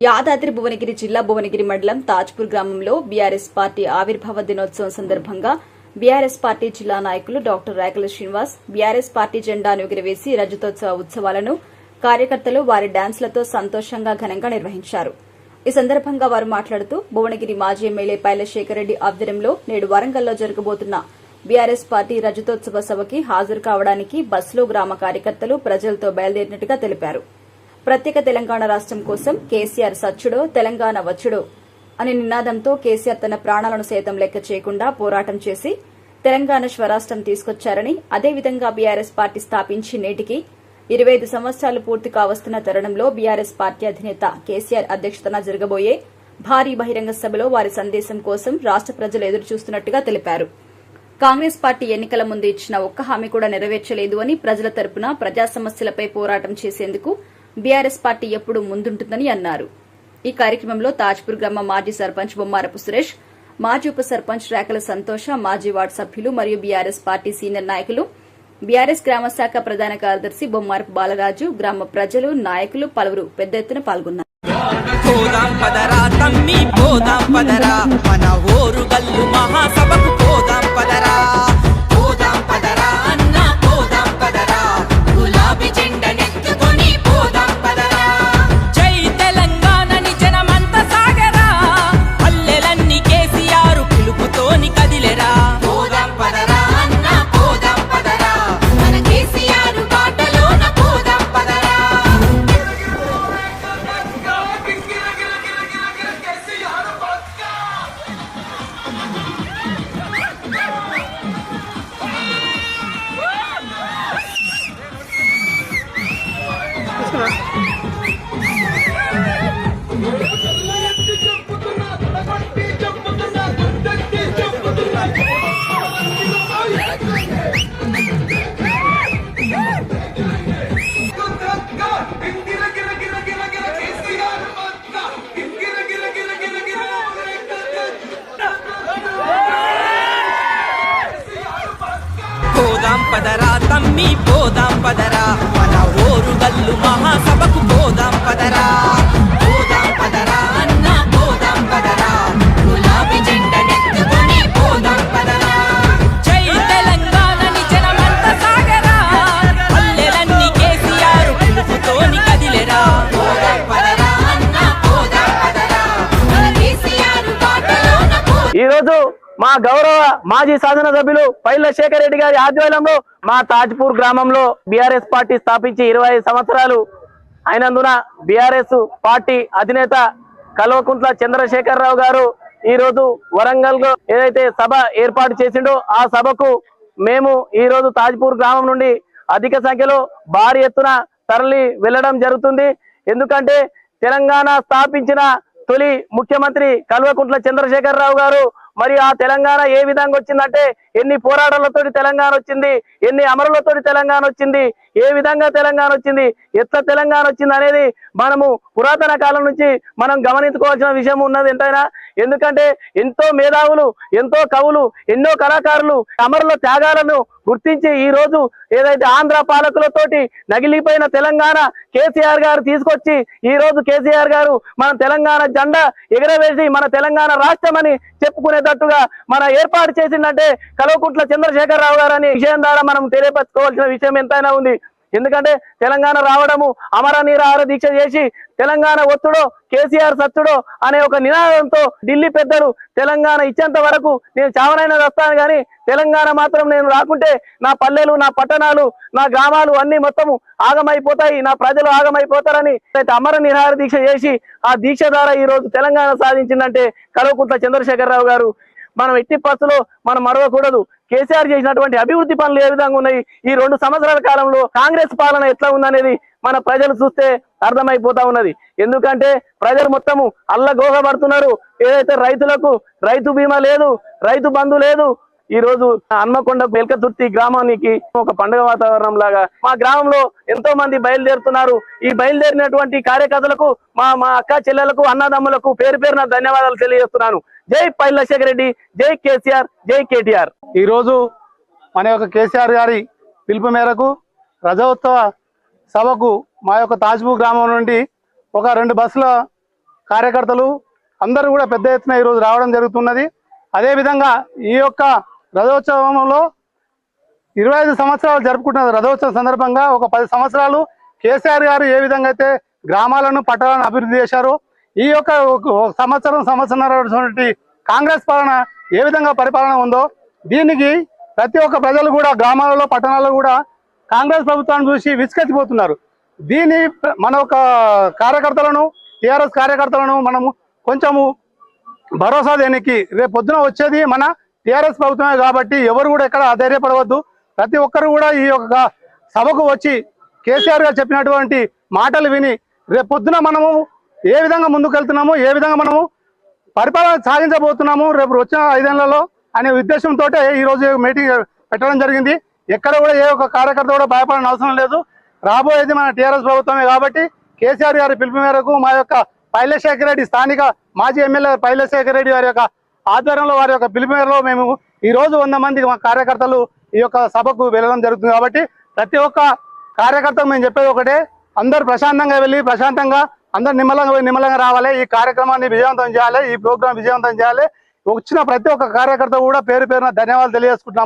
యాదాద్రి భువనగిరి జిల్లా భువనగిరి మండలం తాజ్పూర్ గ్రామంలో బీఆర్ఎస్ పార్టీ ఆవిర్భావ దినోత్సవం సందర్భంగా బీఆర్ఎస్ పార్టీ జిల్లా నాయకులు doctor Rekala Srinivas BRS party జెండాను ఎగురవేసి రజతోత్సవ ఉత్సవాలను కార్యకర్తలు వారి డాన్సులతో సంతోషంగా ఘనంగా నిర్వహించారు. ఈ సందర్భంగా వారు మాట్లాడుతూ భువనగిరి మాజీ ఎమ్మెల్యే పైలశేఖర్ రెడ్డి ఆధ్వర్యంలో నేడు వరంగల్లో జరగబోతున్న బీఆర్ఎస్ పార్టీ రజతోత్సవ సభకి హాజరు కావడానికి బస్సులో గ్రామ కార్యకర్తలు ప్రజలతో బయలుదేరినట్టుగా తెలిపారు. ప్రత్యేక తెలంగాణ రాష్ట్రం కోసం కేసీఆర్ సచ్చుడో తెలంగాణ వచ్చుడో అనే నినాదంతో కేసీఆర్ తన ప్రాణాలను సైతం లెక్క చేయకుండా పోరాటం చేసి తెలంగాణ స్వరాష్ట్రం తీసుకొచ్చారని అదేవిధంగా బీఆర్ఎస్ పార్టీ స్థాపించి నేటికి ఇరవై ఐదు సంవత్సరాలు పూర్తి కావస్తున్న తరుణంలో బీఆర్ఎస్ పార్టీ అధినేత కేసీఆర్ అధ్యక్షతన జరగబోయే భారీ బహిరంగ సభలో వారి సందేశం కోసం రాష్ట ప్రజలు ఎదురుచూస్తున్నట్టుగా తెలిపారు. కాంగ్రెస్ పార్టీ ఎన్నికల ముందు ఇచ్చిన ఒక్క హామీ కూడా నెరవేర్చలేదు అని ప్రజల తరపున ప్రజా సమస్యలపై పోరాటం చేసేందుకు బీఆర్ఎస్ పార్టీ ఎప్పుడూ ముందుంటుందని అన్నారు. ఈ కార్యక్రమంలో తాజ్పూర్ గ్రామ మాజీ సర్పంచ్ బొమ్మారపు సురేష్ మాజీ ఉప సర్పంచ్ రేకల సంతోష మాజీ వార్డు సభ్యులు మరియు బీఆర్ఎస్ పార్టీ సీనియర్ నాయకులు బీఆర్ఎస్ గ్రామ శాఖ ప్రధాన కార్యదర్శి బొమ్మారపు బాలరాజు గ్రామ ప్రజలు నాయకులు పలువురు పెద్ద ఎత్తున పాల్గొన్నారు. పదరా మన ఓరు గల్లు మహాసభకు పోదాం పదరా. పదరా తమ్మి పోదాం పదరా. మన ఓరు గల్లు మహాసభకు పోదాం పదరా. పోదాం పదరా అన్న పోదాం పదరా. గులాబీ జెండనెత్తుకొని పోదాం పదరా. జై తెలంగాణని జనమంత సాగరా. పల్లెలన్నీ కేసీఆర్ పిలుపుతోని కదిలెరా. మా గౌరవ మాజీ శాసన సభ్యులు పైల శేఖర్ రెడ్డి గారి ఆధ్వర్యంలో మా తాజ్పూర్ గ్రామంలో బీఆర్ఎస్ పార్టీ స్థాపించి ఇరవై ఐదు సంవత్సరాలు అయినందున బీఆర్ఎస్ పార్టీ అధినేత కల్వకుంట్ల చంద్రశేఖరరావు గారు ఈ రోజు వరంగల్లో ఏదైతే సభ ఏర్పాటు చేసిండో ఆ సభకు మేము ఈ రోజు తాజ్పూర్ గ్రామం నుండి అధిక సంఖ్యలో భారీ ఎత్తున తరలి వెళ్ళడం జరుగుతుంది. ఎందుకంటే తెలంగాణ స్థాపించిన తొలి ముఖ్యమంత్రి కల్వకుంట్ల చంద్రశేఖరరావు గారు మరి ఆ తెలంగాణ ఏ విధంగా వచ్చిందంటే ఎన్ని పోరాటాలతోటి తెలంగాణ వచ్చింది? ఎన్ని అమరులతోటి తెలంగాణ వచ్చింది? ఏ విధంగా తెలంగాణ వచ్చింది? ఎట్లా తెలంగాణ వచ్చింది అనేది మనము పురాతన కాలం నుంచి మనం గమనించుకోవాల్సిన విషయం ఉన్నది ఎంతైనా. ఎందుకంటే ఎంతో మేధావులు ఎంతో కవులు ఎన్నో కళాకారులు అమరుల త్యాగాలను గుర్తించి ఈ రోజు ఏదైతే ఆంధ్ర పాలకులతోటి నగిలిపోయిన తెలంగాణ కేసీఆర్ గారు తీసుకొచ్చి ఈ రోజు కేసీఆర్ గారు మన తెలంగాణ జెండా ఎగరవేసి మన తెలంగాణ రాష్ట్రం అని చెప్పుకునేటట్టుగా మన ఏర్పాటు చేసిందంటే కల్వకుంట్ల చంద్రశేఖరరావు గారు అనే విషయం ద్వారా మనం తెలియపరచుకోవాల్సిన విషయం ఎంతైనా ఉంది. ఎందుకంటే తెలంగాణ రావడము అమర నిరాహార దీక్ష చేసి తెలంగాణ ఒత్తుడో కేసీఆర్ సత్తుడో అనే ఒక నినాదంతో ఢిల్లీ పెద్దలు తెలంగాణ ఇచ్చేంత వరకు నేను చావనైనా వస్తాను కానీ తెలంగాణ మాత్రం నేను రాకుంటే నా పల్లెలు నా పట్టణాలు నా గ్రామాలు అన్ని మొత్తము ఆగమైపోతాయి. నా ప్రజలు ఆగమైపోతారని అయితే అమర నిరాహార దీక్ష చేసి ఆ దీక్ష ద్వారా ఈ రోజు తెలంగాణ సాధించిందంటే కల్వకుంట్ల చంద్రశేఖరరావు గారు. మనం ఎట్టి పస్సులో మనం మరవకూడదు. కేసీఆర్ చేసినటువంటి అభివృద్ధి పనులు ఏ విధంగా ఉన్నాయి? ఈ రెండు సంవత్సరాల కాలంలో కాంగ్రెస్ పాలన ఎట్లా ఉందనేది మన ప్రజలు చూస్తే అర్థమైపోతా ఉన్నది. ఎందుకంటే ప్రజలు మొత్తము అల్లగోహపడుతున్నారు. ఏదైతే రైతులకు రైతు బీమా లేదు రైతు బంధు లేదు ఈ రోజు హన్మకొండ వెల్కతుర్తి గ్రామానికి ఒక పండుగ వాతావరణం లాగా మా గ్రామంలో ఎంతో మంది బయలుదేరుతున్నారు. ఈ బయలుదేరినటువంటి కార్యకర్తలకు మా మా అక్క చెల్లెలకు అన్నదమ్ములకు పేరు పేరున ధన్యవాదాలు తెలియజేస్తున్నాను. జై పైలశేఖర్ రెడ్డి జై కేసీఆర్ జై కేటీఆర్. ఈ రోజు మన యొక్క కేసీఆర్ గారి పిలుపు మేరకు రజోత్సవ సభకు మా యొక్క తాజ్పూర్ గ్రామం నుండి ఒక రెండు బస్సుల కార్యకర్తలు అందరూ కూడా పెద్ద ఎత్తున ఈరోజు రావడం జరుగుతున్నది. అదేవిధంగా ఈ యొక్క రథోత్సవంలో ఇరవై ఐదు సంవత్సరాలు జరుపుకుంటున్న రథోత్సవం సందర్భంగా ఒక పది సంవత్సరాలు కేసీఆర్ గారు ఏ విధంగా అయితే గ్రామాలను పట్టణాలను అభివృద్ధి చేశారో ఈ యొక్క ఒక సంవత్సరం సంవత్సరం కాంగ్రెస్ పాలన ఏ విధంగా పరిపాలన ఉందో దీనికి ప్రతి ఒక్క ప్రజలు కూడా గ్రామాలలో పట్టణాల్లో కూడా కాంగ్రెస్ ప్రభుత్వాన్ని చూసి విసుకెత్తిపోతున్నారు. దీని మన ఒక కార్యకర్తలను టీఆర్ఎస్ కార్యకర్తలను మనము కొంచెము భరోసా దేనికి రేపు పొద్దున వచ్చేది మన టీఆర్ఎస్ ప్రభుత్వమే కాబట్టి ఎవరు కూడా ఎక్కడ ఆధైర్యపడవద్దు ప్రతి ఒక్కరు కూడా ఈ యొక్క సభకు వచ్చి కేసీఆర్ గారు చెప్పినటువంటి మాటలు విని రేపు పొద్దున మనము ఏ విధంగా ముందుకెళ్తున్నాము ఏ విధంగా మనము పరిపాలన సాగించబోతున్నాము రేపు వచ్చిన ఐదేళ్ళలో అనే ఉద్దేశంతో ఈ రోజు మీటింగ్ పెట్టడం జరిగింది. ఎక్కడ కూడా ఏ ఒక్క కార్యకర్త కూడా భయపడని అవసరం లేదు. రాబోయేది మన టీఆర్ఎస్ ప్రభుత్వమే కాబట్టి కేసీఆర్ గారి పిలుపు మేరకు మా యొక్క పైలశేఖర్ రెడ్డి స్థానిక మాజీ ఎమ్మెల్యే పైలశేఖర్ రెడ్డి వారి యొక్క ఆధ్వర్యంలో వారి యొక్క పిలుపులో మేము ఈ రోజు వంద మంది మా కార్యకర్తలు ఈ యొక్క సభకు వెళ్ళడం జరుగుతుంది కాబట్టి ప్రతి ఒక్క కార్యకర్తకు మేము చెప్పేది ఒకటే. అందరు ప్రశాంతంగా వెళ్ళి ప్రశాంతంగా అందరు నిమ్మలంగా పోయి నిమ్మలంగా రావాలి. ఈ కార్యక్రమాన్ని విజయవంతం చేయాలి. ఈ ప్రోగ్రాం విజయవంతం చేయాలి. వచ్చిన ప్రతి ఒక్క కార్యకర్త కూడా పేరు పేరున ధన్యవాదాలు తెలియజేసుకుంటున్నాము.